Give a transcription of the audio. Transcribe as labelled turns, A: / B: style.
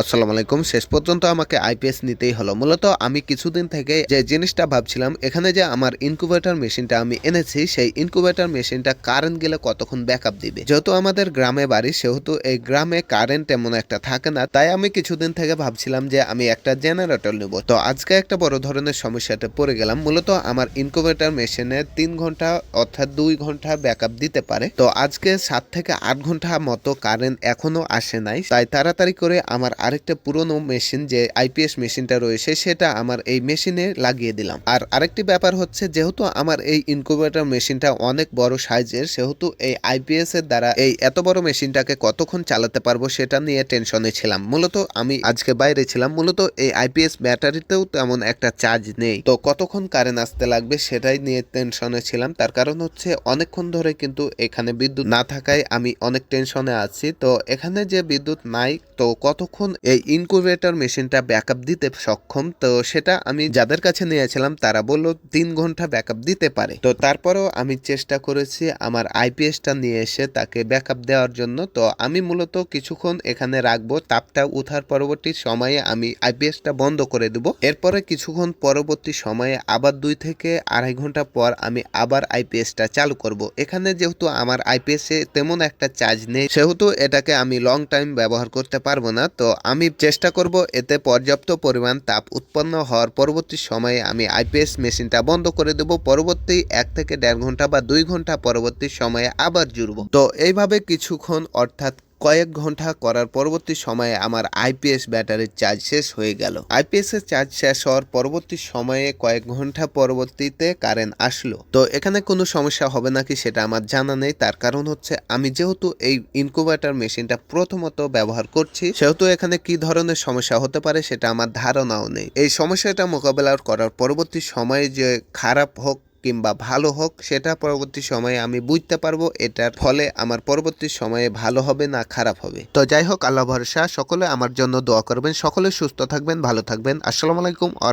A: আসসালামু আলাইকুম। শেষ পর্যন্ত আমাকে আইপিএস নিতেই হলো। মূলত আমি কিছুদিন থেকে যে জিনিসটা ভাবছিলাম, এখানে যে আমার ইনকুবেটর মেশিনটা আমি এনেছি, সেই ইনকুবেটর মেশিনটা কারেন্ট গেলে কতক্ষণ ব্যাকআপ দিবে? যেহেতু আমাদের গ্রামে বাড়ি, সেহেতু এই গ্রামে কারেন্ট তেমন একটা থাকে না, তাই আমি কিছুদিন থেকে ভাবছিলাম যে আমি একটা জেনারেটর নেব। তো আজকে একটা বড় ধরনের সমস্যাতে পড়ে গেলাম। মূলত আমার ইনকুবেটর মেশিনে তিন ঘণ্টা অর্থাৎ দুই ঘণ্টা ব্যাকআপ দিতে পারে। তো আজকে সাত থেকে আট ঘণ্টা মতো কারেন্ট এখনও আসে নাই, তাই তাড়াতাড়ি করে আমার আরেকটা পুরনো মেশিন যে আইপিএস মেশিনটা রয়েছে, সেটা আমার এই মেশিনে লাগিয়ে দিলাম। আর আরেকটি ব্যাপার হচ্ছে, যেহেতু আমার এই ইনকুবেটর মেশিনটা অনেক বড় সাইজের, সেহেতু এই আইপিএস এর দ্বারা এই এত বড় মেশিনটাকে কতক্ষণ চালাতে পারব সেটা নিয়ে টেনশনে ছিলাম। মূলত আমি আজকে বাইরে ছিলাম, মূলত এই আইপিএস ব্যাটারিতেও তেমন একটা চার্জ নেই। তো কতক্ষণ কারেন্ট আসতে লাগবে সেটাই নিয়ে টেনশনে ছিলাম। তার কারণ হচ্ছে, অনেকক্ষণ ধরে কিন্তু এখানে বিদ্যুৎ না থাকায় আমি অনেক টেনশনে আছি। তো এখানে যে বিদ্যুৎ নাই তো কতক্ষণ এই ইনকুবেটর মেশিনটা ব্যাকআপ দিতে সক্ষম? তো সেটা আমি যাদের কাছে নিয়েছিলাম, তারা বলল তিন ঘণ্টা ব্যাকআপ দিতে পারে। তো তারপরেও আমি চেষ্টা করেছি আমার আইপিএসটা নিয়ে এসে তাকে ব্যাকআপ দেওয়ার জন্য। তো আমি মূলত কিছুক্ষণ এখানে রাখব, তাপটা উঠার পরবর্তী সময়ে আমি আইপিএসটা বন্ধ করে দেব। এরপরে কিছুক্ষণ পরবর্তী সময়ে আবার দুই থেকে আড়াই ঘণ্টা পর আমি আবার আইপিএসটা চালু করব। এখানে যেহেতু আমার আইপিএস তেমন একটা চার্জ নেই, সেহেতু এটাকে আমি লং টাইম ব্যবহার করতে পারব না। তো আমি চেষ্টা করব এতে পর্যাপ্ত পরিমাণ তাপ উৎপন্ন হওয়ার পরবর্তী সময়ে আমি আইপিএস মেশিনটা বন্ধ করে দেব। পরবর্তী এক থেকে দেড় ঘণ্টা বা দুই ঘণ্টা পরবর্তী সময়ে আবার জুড়ব। তো এইভাবে কিছুক্ষণ অর্থাৎ কয়েক ঘণ্টা করার পরবর্তী সময়ে আমার আইপিএস ব্যাটারির চার্জ শেষ হয়ে গেল। আইপিএস এর চার্জ শেষ হওয়ার পরবর্তী সময়ে কয়েক ঘণ্টা পরবর্তীতে কারেন্ট আসলো। তো এখানে কোনো সমস্যা হবে নাকি সেটা আমার জানা নেই। তার কারণ হচ্ছে আমি যেহেতু এই ইনকুবেটর মেশিনটা প্রথমত ব্যবহার করছি, সেহেতু এখানে কি ধরনের সমস্যা হতে পারে সেটা আমার ধারণাও নেই। এই সমস্যাটা মোকাবেলা করার পরবর্তী সময়ে যে খারাপ হোক কিংবা ভালো হোক, সেটা পরবর্তী সময়ে আমি বুঝতে পারব। এটার ফলে আমার পরবর্তী সময়ে ভালো হবে না খারাপ হবে। তো যাই হোক, আল্লাহ ভরসা। সকলে আমার জন্য দোয়া করবেন। সকলে সুস্থ থাকবেন, ভালো থাকবেন। আসসালামু আলাইকুম আ